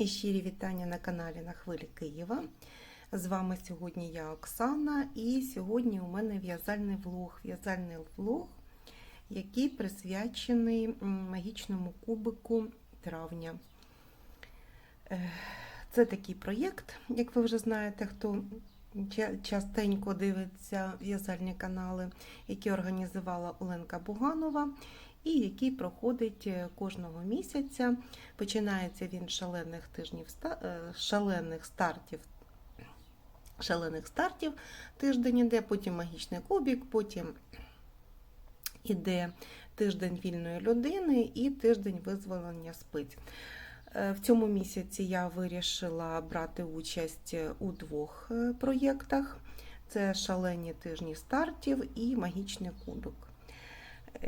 І щирі вітання на каналі на хвилі Києва. З вами сьогодні я Оксана, і сьогодні у мене в'язальний влог. В'язальний влог, який присвячений магічному кубику травня. Е, Це такий проєкт, як ви вже знаєте, хто частенько дивиться в'язальні канали, які організувала Оленка Буганова, і який проходить е, кожного місяця. Починається він з шалених тижнів е, шалених стартів. Шалених стартів тиждень іде, потім магічний кубік, потім іде тиждень вільної людини і тиждень визволення спиць. Е, В цьому місяці я вирішила брати участь у двох проєктах: це шалені тижні стартів і магічний кубик.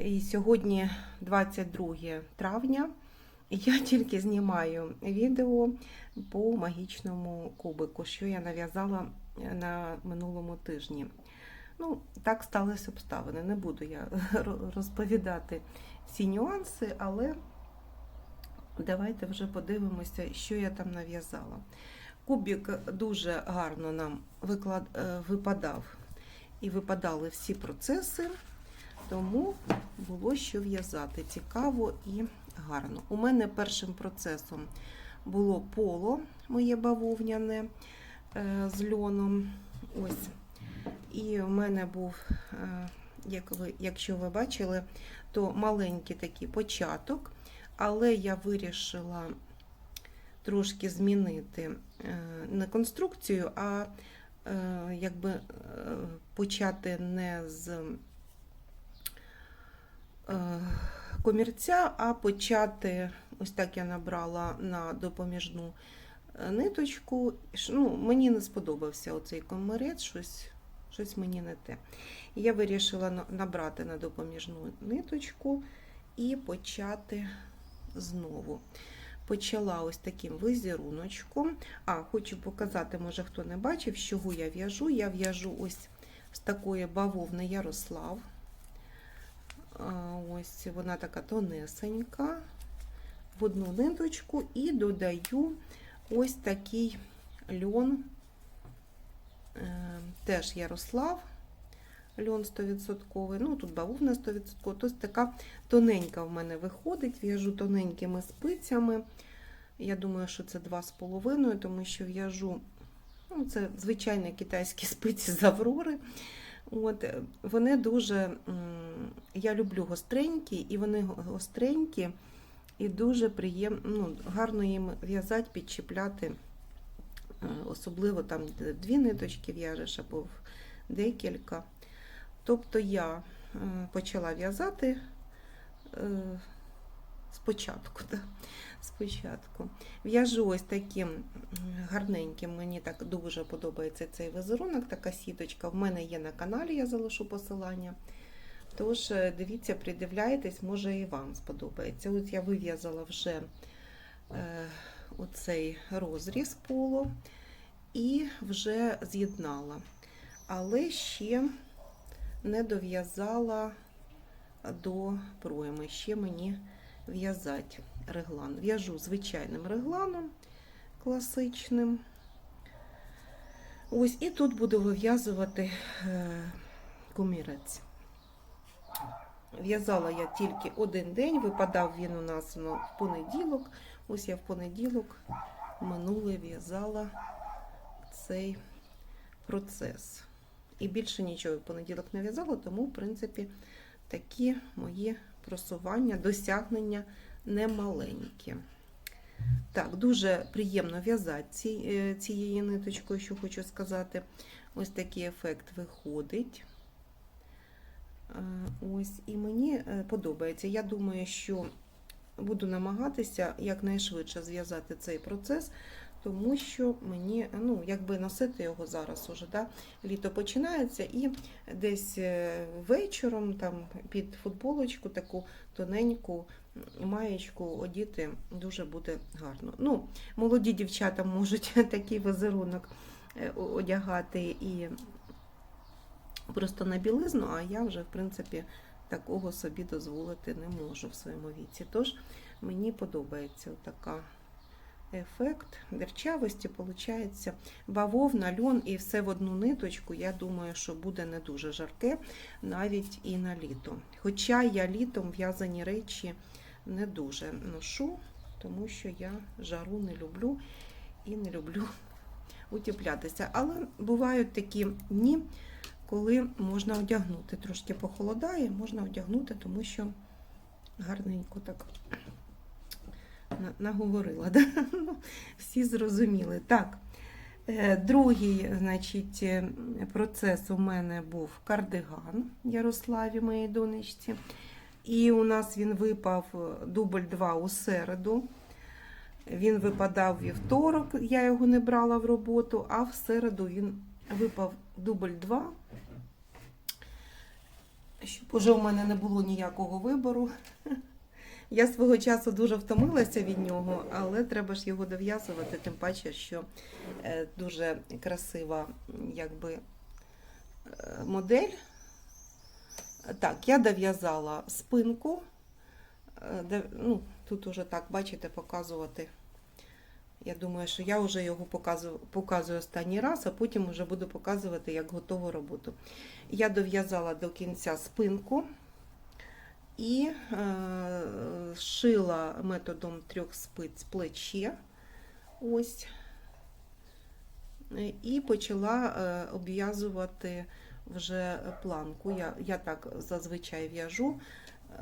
І сьогодні 22 травня. Я тільки знімаю відео по магічному кубику, що я нав'язала на минулому тижні. Ну, так сталися обставини. Не буду я розповідати всі нюанси, але давайте вже подивимося, що я там нав'язала. Кубик дуже гарно нам виклад... е, випадав і випадали всі процеси, тому було що в'язати цікаво і гарно. У мене першим процесом було поло моє бавовняне е, з льоном. Ось. І в мене був, е, як ви, якщо ви бачили, то маленький такий початок, але я вирішила трошки змінити е, не конструкцію, а якби почати не з комірця, а почати, ось так я набрала на допоміжну е, ниточку. Ну, мені не сподобався оцей комірець, щось, щось мені не те. Я вирішила набрати на допоміжну ниточку і почати знову. Почала ось таким візеруночком. А, хочу показати, може хто не бачив, з чого я в'яжу. Я в'яжу ось з такої бавовни Ярослав. Ось вона така тонесенька в одну ниточку і додаю ось такий льон, е, теж Ярослав, льон 100%. Ну, тут бавовна 100%. Тобто така тоненька в мене виходить, в'яжу тоненькими спицями. Я думаю, що це 2,5, тому що в'яжу, ну, це звичайні китайські спиці з Аврори. От, е, вони дуже, я люблю гостренькі, і вони гостренькі, і дуже приємно, ну, гарно їм в'язати, підчіпляти, е, особливо там, дві ниточки в'яжеш або декілька. Тобто я почала в'язати е, спочатку. Да? Спочатку. В'яжу ось таким гарненьким, мені так дуже подобається цей візерунок, така сіточка. В мене є на каналі, я залишу посилання. Тож, е, дивіться, придивляйтесь, може і вам сподобається. От я вив'язала вже е, оцей розріз полу і вже з'єднала. Але ще не дов'язала до пройми. Ще мені в'язати реглан. В'яжу звичайним регланом класичним. Ось, і тут буду вив'язувати е, комірець. В'язала я тільки один день, випадав він у нас ну, в понеділок. Ось я в понеділок минуле в'язала цей процес. І більше нічого в понеділок не в'язала, тому, в принципі, такі мої просування, досягнення немаленькі. Так, дуже приємно в'язати ці, е, цією ниточкою, що хочу сказати. Ось такий ефект виходить. Е, Ось, і мені е, подобається. Я думаю, що буду намагатися якнайшвидше зв'язати цей процес, тому що мені, ну, якби носити його зараз уже, да? літо починається, і десь вечором там під футболочку таку тоненьку маєчку одіти дуже буде гарно. Ну, молоді дівчата можуть такий візерунок е, одягати і просто на білизну, а я вже, в принципі, такого собі дозволити не можу в своєму віці. Тож мені подобається така ефект дерчавості, виходить, бавовна, льон і все в одну ниточку. Я думаю, що буде не дуже жарке навіть і на літо. Хоча я літом в'язані речі не дуже ношу, тому що я жару не люблю і не люблю утеплятися. Але бувають такі дні, коли можна одягнути. Трошки похолодає, можна одягнути, тому що гарненько так наговорила. Да? Ну, Всі зрозуміли. Так. е, Другий значить, е, процес у мене був кардиган Ярославі, моїй донечці. І у нас він випав е, дубль 2 у середу. Він випадав вівторок, я його не брала в роботу, а в середу він випав дубль 2. Щоб уже у мене не було ніякого вибору. Я свого часу дуже втомилася від нього, але треба ж його дов'язувати, тим паче, що е, дуже красива якби, е, модель. Так, я дов'язала спинку. Е, Ну, тут уже так, бачите, показувати. Я думаю, що я вже його показую, показую останній раз, а потім вже буду показувати як готову роботу. Я дов'язала до кінця спинку і е, шила методом трьох спиць плече. Ось. І почала е, обв'язувати вже планку. Я, я так зазвичай в'яжу.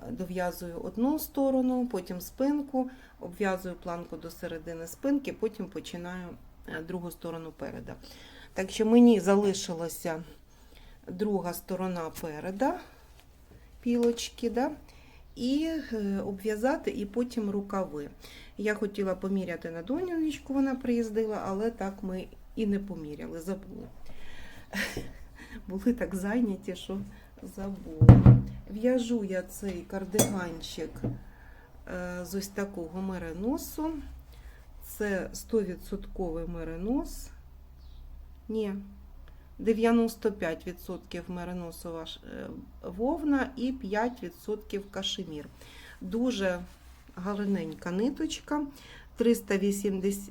Е, Дов'язую одну сторону, потім спинку, обв'язую планку до середини спинки, потім починаю е, другу сторону переда. Так що мені залишилася друга сторона переда, пілочки, да? і е, обв'язати, і потім рукави. Я хотіла поміряти на донечку, вона приїздила, але так ми і не поміряли, забули. Були так зайняті, що забули. В'яжу я цей кардиганчик е, з ось такого мериносу. Це 100% меринос. Ні, 95% мериносова ш- е, вовна і 5% кашемір. Дуже гарненька ниточка. 380,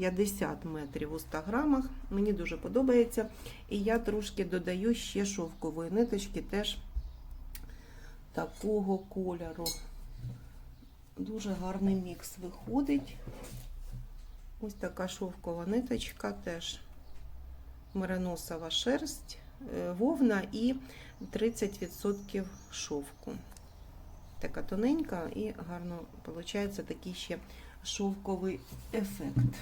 350 метрів у 100 грамах. Мені дуже подобається. І я трошки додаю ще шовкової ниточки, теж такого кольору. Дуже гарний мікс виходить. Ось така шовкова ниточка, теж мериносова шерсть, е, вовна і 30% шовку. Така тоненька і гарно виходить такий ще шовковий ефект.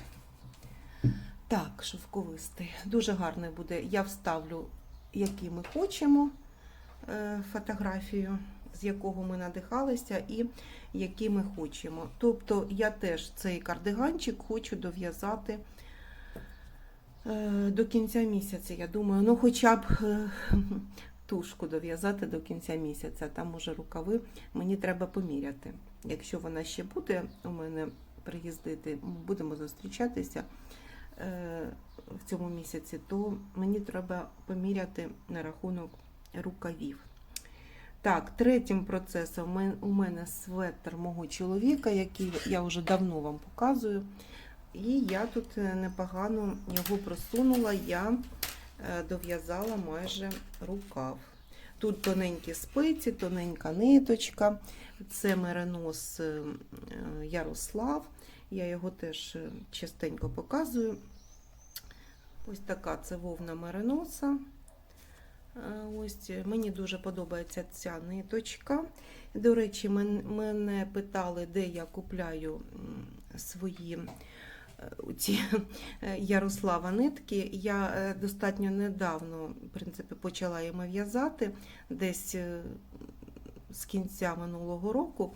Так, шовковистий. Дуже гарний буде. Я вставлю, який ми хочемо е, фотографію, з якого ми надихалися, і які ми хочемо. Тобто я теж цей кардиганчик хочу дов'язати е, до кінця місяця. Я думаю, ну хоча б е, тушку дов'язати до кінця місяця. Там уже рукави мені треба поміряти. Якщо вона ще буде у мене приїздити, будемо зустрічатися в цьому місяці, то мені треба поміряти на рахунок рукавів. Так, третім процесом у мене светр мого чоловіка, який я вже давно вам показую. І я тут е, непогано його просунула, я е, дов'язала майже рукав. Тут тоненькі спиці, тоненька ниточка. Це меринос е, е, Ярослав. Я його теж е, частенько показую. Ось така це вовна мериноса. Е, Ось е, мені дуже подобається ця ниточка. До речі, мене питали, де я купляю свої ці Ярослава нитки. Я достатньо недавно в принципі, почала їми в'язати десь з кінця минулого року.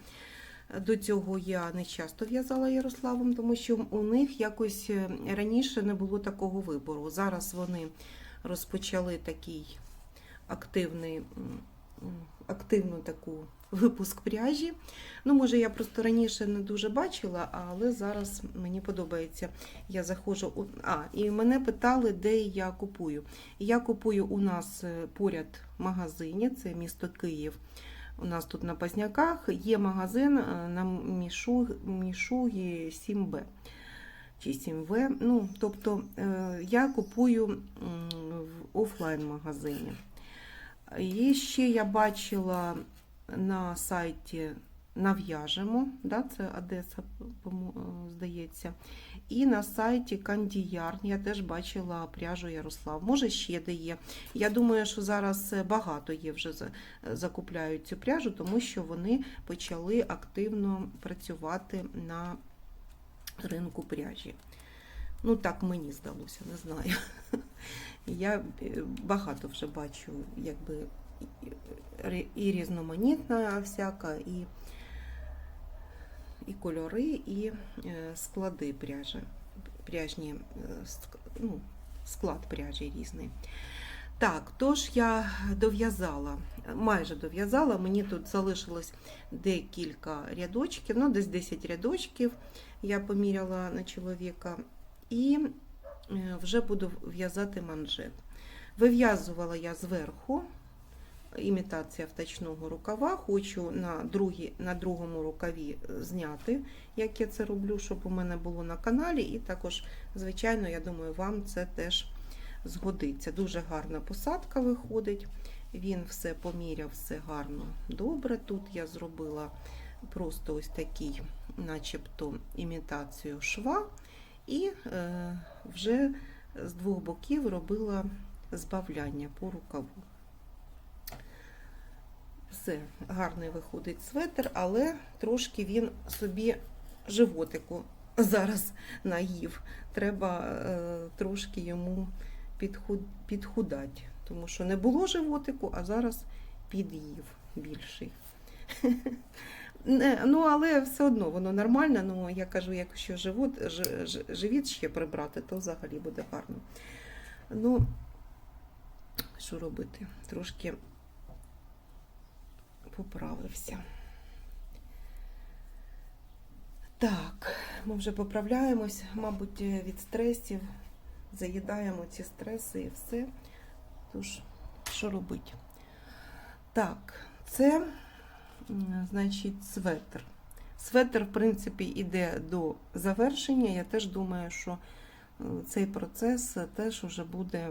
До цього я не часто в'язала Ярославом, тому що у них якось е, раніше не було такого вибору. Зараз вони розпочали такий активний, активну таку випуск пряжі. Ну, може, я просто раніше не дуже бачила, але зараз мені подобається. Я заходжу у. А, і мене питали, де я купую. Я купую у нас е, поряд магазині, це місто Київ, у нас тут на Пазняках є магазин е, на Мішу, Мішугі 7Б чи 7В. Ну, тобто е, я купую в офлайн-магазині. І ще я бачила на сайті Нав'яжемо, да, це Одеса, е, здається. І на сайті Кандіярн я теж бачила пряжу Ярослав. Може, ще де є. Я думаю, що зараз е, багато є вже закупляють цю пряжу, тому що вони почали активно працювати на ринку пряжі. Ну, так мені здалося, не знаю. Я е, багато вже бачу, якби і різноманітна всяка, і, і кольори, і е, склади пряжі. Пряжні, е, ну, склад пряжі різний. Так, тож я дов'язала, майже дов'язала. Мені тут залишилось декілька рядочків, ну десь 10 рядочків я поміряла на чоловіка. І е, вже буду в'язати манжет. Вив'язувала я зверху імітація втачного рукава. Хочу на, другі, на другому рукаві зняти, як я це роблю, щоб у мене було на каналі. І також, звичайно, я думаю, вам це теж згодиться. Дуже гарна посадка виходить. Він все поміряв, все гарно добре. Тут я зробила просто ось такий, начебто, імітацію шва. І е, вже з двох боків робила збавляння по рукаву. Все, гарний виходить светр, але трошки він собі животику зараз наїв. Треба е, трошки йому підхуд, підхудати, тому що не було животику, а зараз під'їв більший. Ну, але все одно воно нормально. Ну, я кажу, якщо живот, ж- ж- живіт ще прибрати, то взагалі буде гарно. Ну, що робити? Трошки поправився. Так, ми вже поправляємось, мабуть, від стресів, заїдаємо ці стреси і все. Тож, що робити? Так, це Значить, светр. Светр, в принципі, йде до завершення. Я теж думаю, що е, цей процес теж уже буде,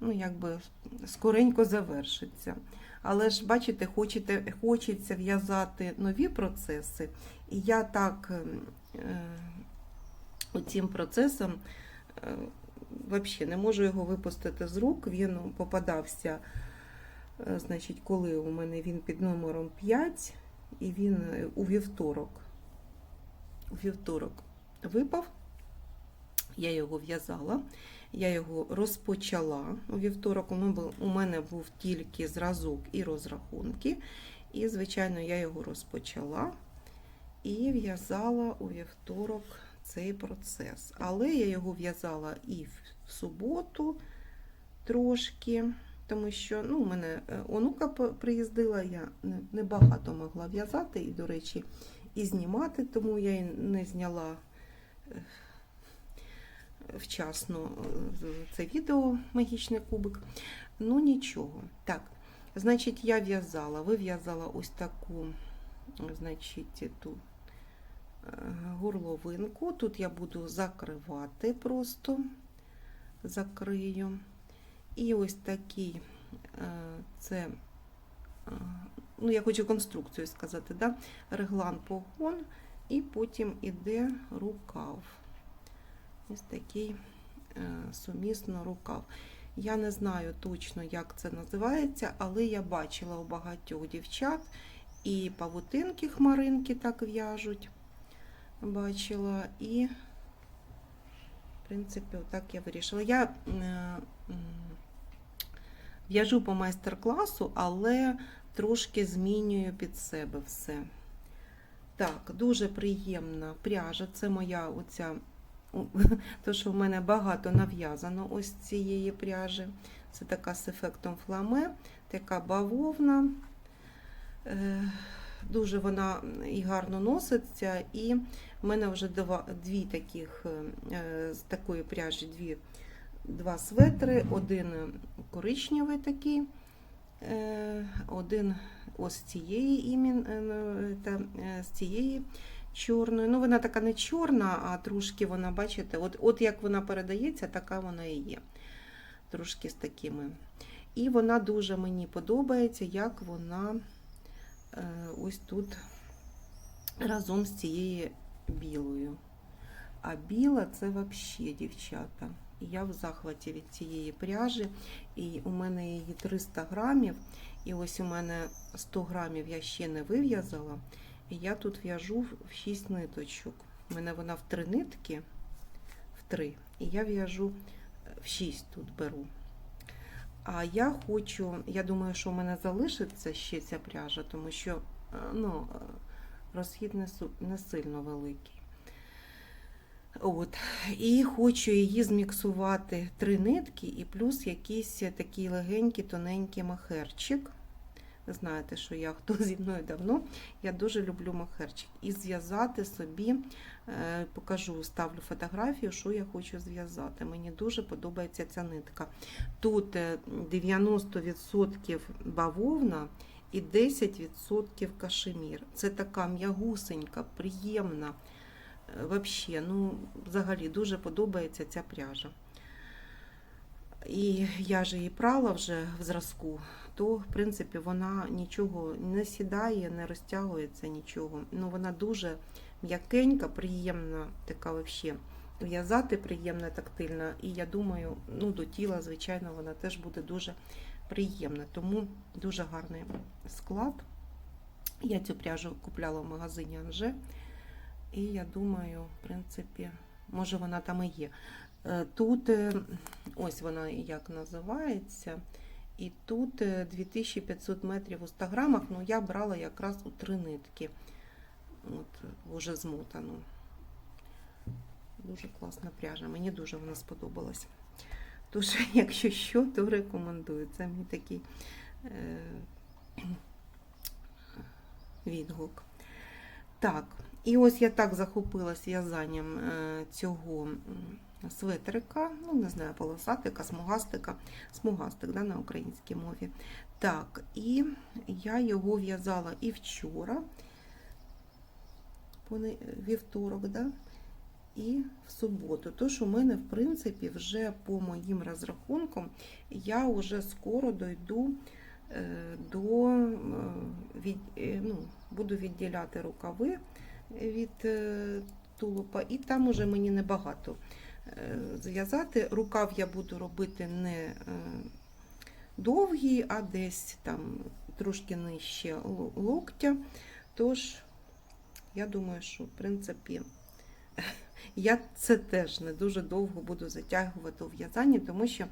ну, якби скоренько завершиться. Але ж, бачите, хочете, хочеться в'язати нові процеси, і я так е, цим процесом е, взагалі не можу його випустити з рук. Він попадався. Е, Значить, коли у мене він під номером 5, і він е, у вівторок. У вівторок випав, я його в'язала, я його розпочала у вівторок. У мене був- тільки зразок і розрахунки. І, звичайно, я його розпочала і в'язала у вівторок цей процес. Але я його в'язала і в суботу трошки тому що ну, у мене е, онука приїздила, я небагато могла в'язати і, до речі, і знімати, тому я і не зняла е, вчасно е, це відео Магічний кубик. Ну нічого. Так, значить, я в'язала, вив'язала ось таку, значить, ту е, горловинку. Тут я буду закривати просто, закрию. І ось такий, е, це, ну я хочу конструкцію сказати, да? реглан погон, і потім іде рукав. Ось такий е, сумісно рукав. Я не знаю точно, як це називається, але я бачила у багатьох дівчат і павутинки хмаринки так в'яжуть. Бачила, і, в принципі, отак я вирішила. Я е, в'яжу по майстер-класу, але трошки змінюю під себе все. Так, дуже приємна пряжа. Це моя оця, то, що в мене багато нав'язано ось цієї пряжі. Це така з ефектом фламе, така бавовна. Е, Дуже вона і гарно носиться, і в мене вже два, дві таких е, з такої пряжі дві, два светри, один коричневий такий, е, один ось цієї імін, та, з цієї чорної. Ну, вона така не чорна, а трошки вона, бачите, от, от як вона передається, така вона і є. Трошки з такими. І вона дуже мені подобається, як вона е, ось тут разом з цією білою. А біла це взагалі, дівчата. Я в захваті від цієї пряжі. І у мене її 300 грамів. І ось у мене 100 грамів я ще не вив'язала. І я тут в'яжу в 6 ниточок. У мене вона в 3 нитки, в 3. І я в'яжу в 6 тут беру. А я хочу, я думаю, що у мене залишиться ще ця пряжа, тому що е, ну, е, розхід не, не сильно великий. От. І хочу її зміксувати три нитки і плюс якийсь такий легенький, тоненький махерчик. Знаєте, що я хто зі мною давно, я дуже люблю махерчик. І зв'язати собі, е, покажу, ставлю фотографію, що я хочу зв'язати. Мені дуже подобається ця нитка. Тут е, 90% бавовна і 10% кашемір. Це така м'ягусенька, приємна. Е, Вообще, ну, взагалі дуже подобається ця пряжа. І я ж її прала вже в зразку, то в принципі вона нічого не сідає, не розтягується нічого. Ну вона дуже м'якенька, приємна, така взагалі. В'язати приємна, тактильна. І я думаю, ну до тіла, звичайно, вона теж буде дуже приємна. Тому дуже гарний склад. Я цю пряжу купляла в магазині Анже. І я думаю, в принципі, може вона там і є. Е, Тут е, ось вона як називається. І тут е, 2500 метрів у 100 грамах. Ну, я брала якраз у три нитки. От, вже змотану. Дуже класна пряжа. Мені дуже вона сподобалась. Тож, якщо що, то рекомендую. Це мій такий е, відгук. Так, і ось я так захопилась в'язанням е, цього светрика, ну не знаю, полосатика, смугастика, смугастик да, на українській мові. Так, і я його в'язала і вчора, вівторок, да, і в суботу. Тож у мене, в принципі, вже по моїм розрахункам, я вже скоро дойду е, до е, від, е, ну, буду відділяти рукави від тулупа, і там уже мені небагато зв'язати. Рукав я буду робити не е, довгий, а десь там трошки нижче локтя. Тож, я думаю, що в принципі я це теж не дуже довго буду затягувати у в'язанні, тому що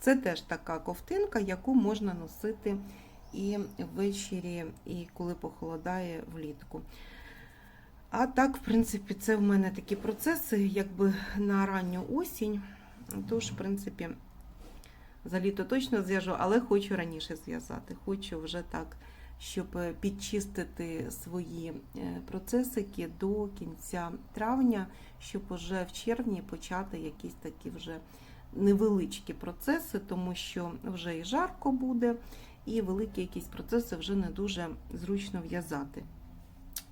це теж така ковтинка, яку можна носити і ввечері, і коли похолодає влітку. А так, в принципі, це в мене такі процеси, якби на ранню осінь. Тож, в принципі, за літо точно зв'яжу, але хочу раніше зв'язати. Хочу вже так, щоб підчистити свої е, процесики до кінця травня, щоб уже в червні почати якісь такі вже невеличкі процеси, тому що вже і жарко буде, і великі якісь процеси вже не дуже зручно в'язати.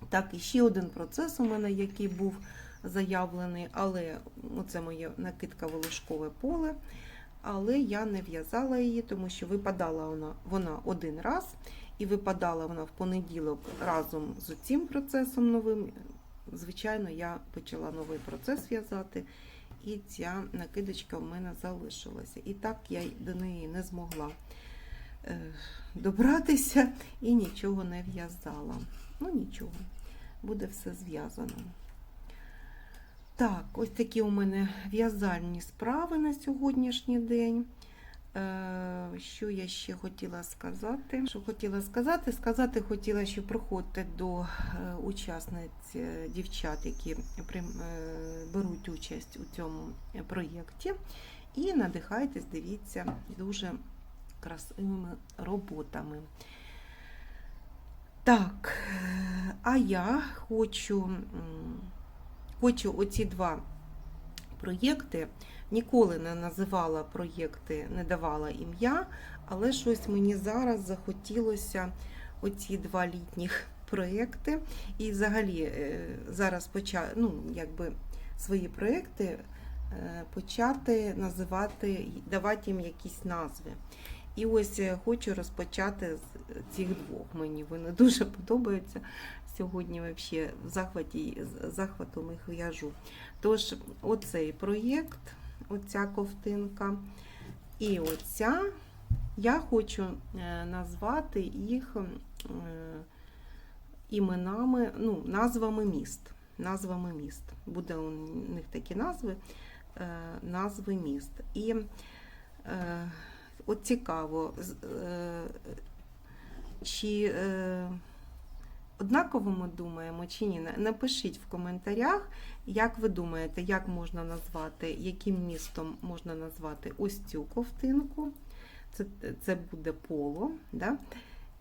Так, і ще один процес у мене, який був заявлений, але це моє накидка волошкове поле. Але я не в'язала її, тому що випадала вона, вона один раз, і випадала вона в понеділок разом з цим процесом новим. Звичайно, я почала новий процес в'язати, і ця накидочка в мене залишилася. І так я до неї не змогла е, добратися і нічого не в'язала. Ну нічого, буде все зв'язано. Так, ось такі у мене в'язальні справи на сьогоднішній день. Е, Що я ще хотіла сказати? Що хотіла сказати? Сказати хотіла, що приходьте до е, учасниць е, дівчат, які беруть участь у цьому проєкті. І надихайтесь, дивіться дуже красивими роботами. Так, а я хочу, хочу оці два проєкти. Ніколи не називала проєкти, не давала ім'я, але щось мені зараз захотілося оці два літніх проєкти. І взагалі е, зараз поча... ну, якби свої проєкти е, почати називати, давати їм якісь назви. І ось е, хочу розпочати з цих двох. Мені вони дуже подобаються. Сьогодні взагалі захваті, захватом їх в'яжу. Тож, оцей проєкт, оця ковтинка і оця, я хочу е, назвати їх е, іменами, ну, назвами міст. Назвами міст. Буде у них такі назви, е, назви міст. І от цікаво, чи однаково ми думаємо, чи ні. Напишіть в коментарях, як ви думаєте, як можна назвати, яким містом можна назвати ось цю ковтинку. Це, це буде поло. Да?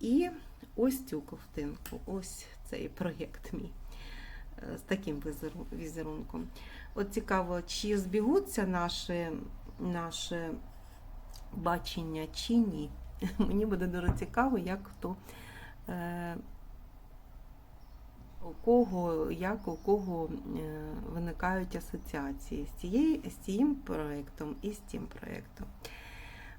І ось цю ковтинку, ось цей проєкт мій е, з таким візерунком. От цікаво, чи збігуться наші, наші бачення, чи ні. Мені буде дуже цікаво, як хто. У кого, як у кого е, виникають асоціації з, цією, з цим проєктом і з цим проєктом.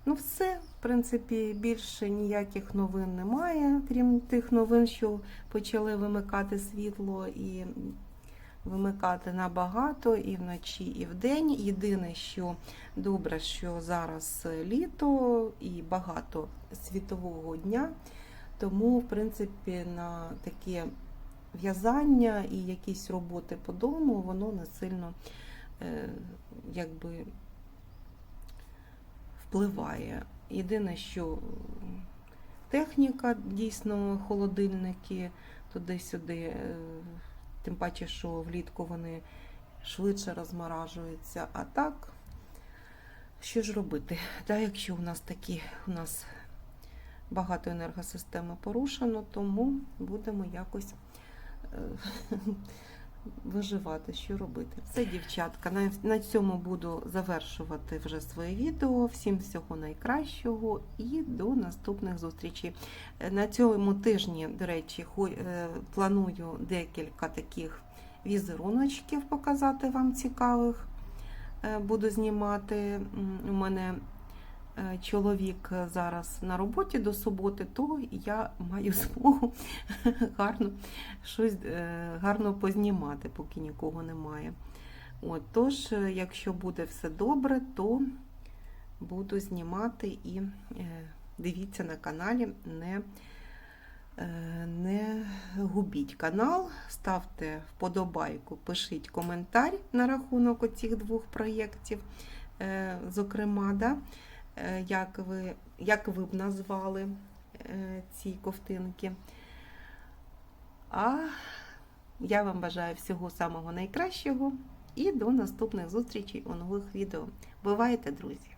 Ну, все, в принципі, більше ніяких новин немає, крім тих новин, що почали вимикати світло і вимикати набагато і вночі, і вдень. Єдине, що добре, що зараз літо і багато світового дня, тому, в принципі, на таке в'язання і якісь роботи по дому, воно не сильно е, якби впливає. Єдине, що техніка дійсно холодильники туди-сюди, е, тим паче, що влітку вони швидше розморажуються. А так, що ж робити? Та якщо у нас такі, у нас багато енергосистеми порушено, тому будемо якось виживати, що робити. Все, дівчатка. На, на цьому буду завершувати вже своє відео. Всім всього найкращого і до наступних зустрічей. Е, На цьому тижні, до речі, е, планую декілька таких візеруночків показати вам цікавих. Е, Буду знімати. У мене чоловік зараз на роботі до суботи, то я маю змогу гарно щось е, гарно познімати, поки нікого немає. От, тож, е, якщо буде все добре, то буду знімати і е, дивіться на каналі, не, е, не губіть канал, ставте вподобайку, пишіть коментар на рахунок оцих двох проєктів, е, зокрема, да, е, як, ви, як ви б назвали е, ці ковтинки. А я вам бажаю всього самого найкращого і до наступних зустрічей у нових відео. Бувайте, друзі!